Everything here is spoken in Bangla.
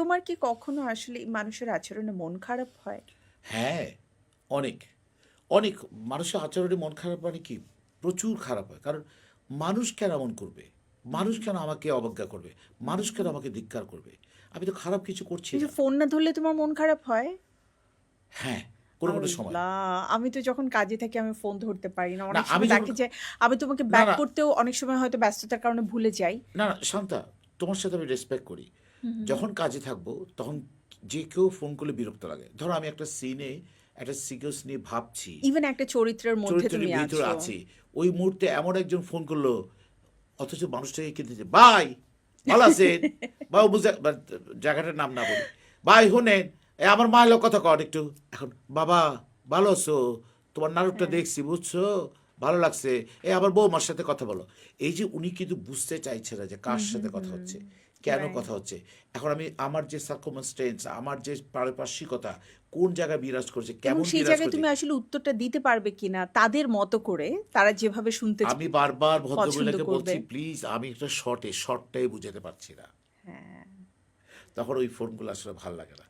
তোমার কি কখনো আসলে মানুষের আচরণে মন খারাপ হয়? হ্যাঁ অনেক। অনেক মানুষের আচরণে মন খারাপ মানে কি? প্রচুর খারাপ হয়। কারণ মানুষ কেন এমন করবে? মানুষ কেন আমাকে অবজ্ঞা করবে? মানুষ কেন আমাকে ধিক্কার করবে? আমি তো খারাপ কিছু করছি না। ফোন না ধরলে তোমার মন খারাপ হয়? হ্যাঁ কোনো কোনো সময়। আল্লাহ, আমি তো যখন কাজে থাকি আমি ফোন ধরতে পারি না। অনেক না, আমি সময় যখন- দেখি যে আমি তোমাকে ব্যাক না। করতেও অনেক সময় হয়তো ব্যস্ততার কারণে ভুলে যাই। না না শান্তা তোমার সাথে আমি রেসপেক্ট করি। যখন কাজে থাকব তখন যে কেউ ফোন করলে বিরক্ত লাগে। ধরো আমি একটা সিনে একটা সিকোয়েন্স নিয়ে ভাবছি। ইভেন একটা চরিত্রের মধ্যে তুমি ভিতরে আছি। ওই মুহূর্তে এমন একজন ফোন করল অথচ মানুষটাকে কিনতেছে বাই ভালো আছেন? বা বুঝে জায়গাটার নাম না বলি। ভাই শুনেন এ আমার মা এলো কথা কন একটু। এখন বাবা ভালো আছো? তোমার নাটকটা হ্যাঁ। দেখছি বুঝছ? ভালো লাগছে। এ আবার বৌমার সাথে কথা বলো। এই যে উনি কিন্তু বুঝতে চাইছে না যে কার সাথে কথা হচ্ছে। কেন কথা হচ্ছে? এখন আমি আমার যে সার্কমস্টেন্স আমার যে পারিপার্শ্বিকতা কোন জায়গায় বিরাজ করছে কেমন সেই জায়গায় তুমি আসলে উত্তরটা দিতে পারবে কিনা তাদের মতো করে তারা যেভাবে শুনতে আমি বারবার ভদ্রমহিলাকে বলছি প্লিজ আমি একটা শর্টে শর্টটাই বুঝাতে পারছি না। হ্যাঁ। তখন ওই ফোনগুলো আসলে ভালো লাগে না।